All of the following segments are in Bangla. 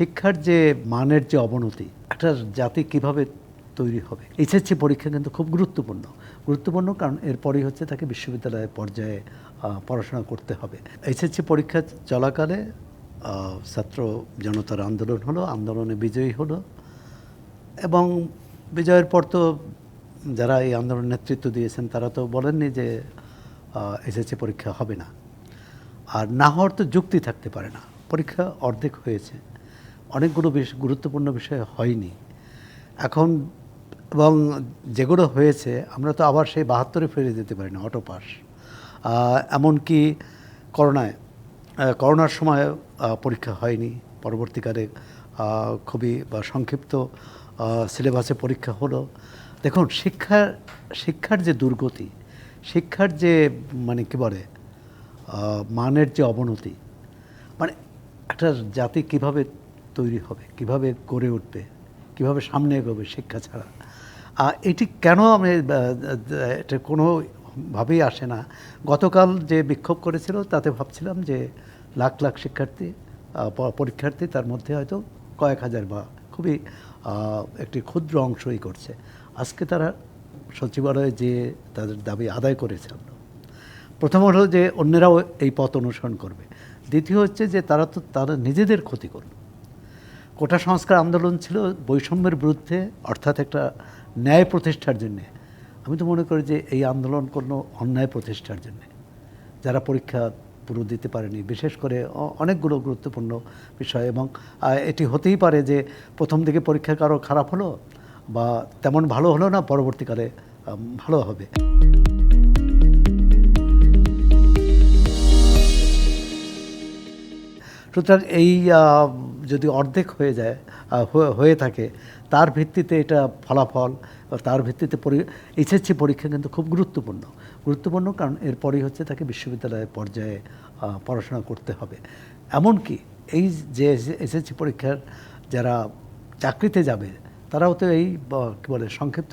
শিক্ষার যে মানের যে অবনতি, একটা জাতি কীভাবে তৈরি হবে? এইচএসসি পরীক্ষা কিন্তু খুব গুরুত্বপূর্ণ। গুরুত্বপূর্ণ কারণ এরপরেই হচ্ছে তাকে বিশ্ববিদ্যালয় পর্যায়ে পড়াশোনা করতে হবে। এইচএসসি পরীক্ষা চলাকালে ছাত্র জনতার আন্দোলন হলো, আন্দোলনে বিজয়ী হলো এবং বিজয়ের পর তো যারা এই আন্দোলন নেতৃত্ব দিয়েছেন, তারা তো বলেননি যে এসএসসি পরীক্ষা হবে না। আর না হওয়ার তো যুক্তি থাকতে পারে না। পরীক্ষা অর্ধেক হয়েছে। অনেকগুলো বেশ গুরুত্বপূর্ণ বিষয় হয়নি। এখন এবং যেগুলো হয়েছে, আমরা তো আবার সেই বাহাত্তরে ফিরে যেতে পারি না, অটো পাস। এমনকি করোনায় করোনার সময় পরীক্ষা হয়নি। পরবর্তীকালে খুবই, বা সংক্ষিপ্ত সিলেবাসে পরীক্ষা হলো। দেখুন শিক্ষার শিক্ষার যে দুর্গতি, শিক্ষার যে মানে কী বলে মানের যে অবনতি মানে একটা জাতি কীভাবে তৈরি হবে, কীভাবে গড়ে উঠবে, কীভাবে সামনে এগোবে শিক্ষা ছাড়া। এটি কেন আমি এটা কোনোভাবেই আসে না। গতকাল যে বিক্ষোভ করেছিল, তাতে ভাবছিলাম যে লাখ লাখ শিক্ষার্থী পরীক্ষার্থী তার মধ্যে হয়তো কয়েক হাজার বা খুবই একটি ক্ষুদ্র অংশই করছে। আজকে তারা সচিবালয়ে যে তাদের দাবি আদায় করেছে। প্রথম হলো যে অন্যরাও এই পথ অনুসরণ করবে। দ্বিতীয় হচ্ছে যে তারা তো তারা নিজেদের ক্ষতি করবে। কোটা সংস্কার আন্দোলন ছিল বৈষম্যের বিরুদ্ধে, অর্থাৎ একটা ন্যায় প্রতিষ্ঠার জন্যে। আমি তো মনে করি যে এই আন্দোলন কোনো অন্যায় প্রতিষ্ঠার জন্যে। যারা পরীক্ষা পুরো দিতে পারেনি, বিশেষ করে অনেকগুলো গুরুত্বপূর্ণ বিষয় এবং এটি হতেই পারে যে প্রথম দিকে পরীক্ষা কারও খারাপ হলো বা তেমন ভালো হলো না, পরবর্তীকালে ভালো হবে। সুতরাং এই যদি অর্ধেক হয়ে যায় হয়ে- থাকে, তার ভিত্তিতে এটা ফলাফল, তার ভিত্তিতে এইচএসসি পরীক্ষা কিন্তু খুব গুরুত্বপূর্ণ। গুরুত্বপূর্ণ কারণ এরপরেই হচ্ছে তাকে বিশ্ববিদ্যালয় পর্যায়ে পড়াশোনা করতে হবে। এমনকি এই যে এসএসসি পরীক্ষার যারা চাকরিতে যাবে, তারাও তো এই কী বলে, সংক্ষিপ্ত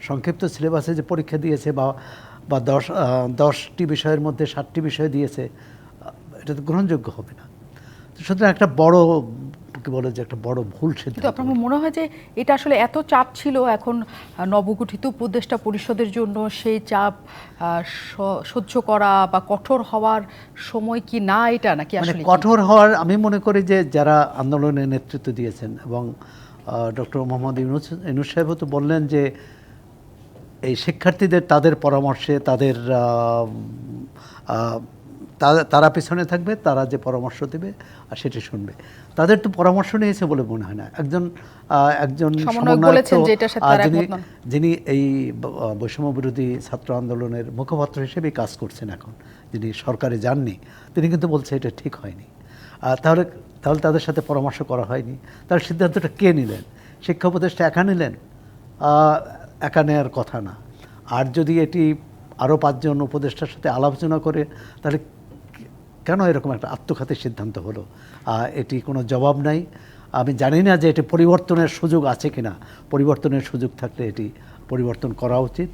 সংক্ষিপ্ত সিলেবাসে যে পরীক্ষা দিয়েছে বা বা দশ দশটি বিষয়ের মধ্যে ষাটটি বিষয় দিয়েছে এটা তো গ্রহণযোগ্য হবে না। সুতরাং একটা বড় কি বলে যে একটা বড় ভুল সিদ্ধান্ত। আপনার মনে হয় যে এটা আসলে এত চাপ ছিল এখন নবগঠিত উপদেষ্টা পরিষদের জন্য সেই চাপ সহ্য করা বা কঠোর হওয়ার সময় কি না এটা নাকি মানে আসলে কঠোর হওয়ার আমি মনে করি যে যারা আন্দোলনে নেতৃত্ব দিয়েছেন এবং ডক্টর মোহাম্মদ ইউনুস ইউনুস সাহেবও তো বললেন যে এই শিক্ষার্থীদের তাদের পরামর্শে তাদের তারা পেছনে থাকবে তারা যে পরামর্শ দেবে আর সেটি শুনবে। তাদের তো পরামর্শ নিয়েছে বলে মনে হয় না। একজন একজন যিনি যিনি এই বৈষম্য বিরোধী ছাত্র আন্দোলনের মুখপাত্র হিসেবে কাজ করছেন এখন যিনি সরকারে যাননি তিনি কিন্তু বলছে এটা ঠিক হয়নি। তাহলে তাহলে তাদের সাথে পরামর্শ করা হয়নি। তার সিদ্ধান্তটা কে নিলেন? শিক্ষা উপদেষ্টা একা নিলেন? একা নেওয়ার কথা না। আর যদি এটি আরও পাঁচজন উপদেষ্টার সাথে আলোচনা করে তাহলে কেন এরকম একটা আত্মঘাতী সিদ্ধান্ত হলো? এটি কোনো জবাব নাই। আমি জানি না যে এটি পরিবর্তনের সুযোগ আছে কিনা। পরিবর্তনের সুযোগ থাকলে এটি পরিবর্তন করা উচিত।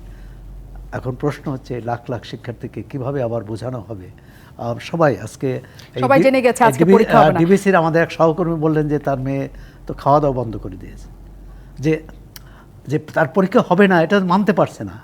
এখন প্রশ্ন হচ্ছে লাখ লাখ শিক্ষার্থীকে কীভাবে আবার বোঝানো হবে? সবাই আজকে সবাই জেনে গেছে আজকে পরীক্ষা হবে আহ, না। ডিবিসির আমাদের এক সহকর্মী বললেন যে তার মেয়ে তো খাওয়া দাওয়া বন্ধ করে দিয়েছে। যে যে তার পরীক্ষা হবে না এটা মানতে পারছে না।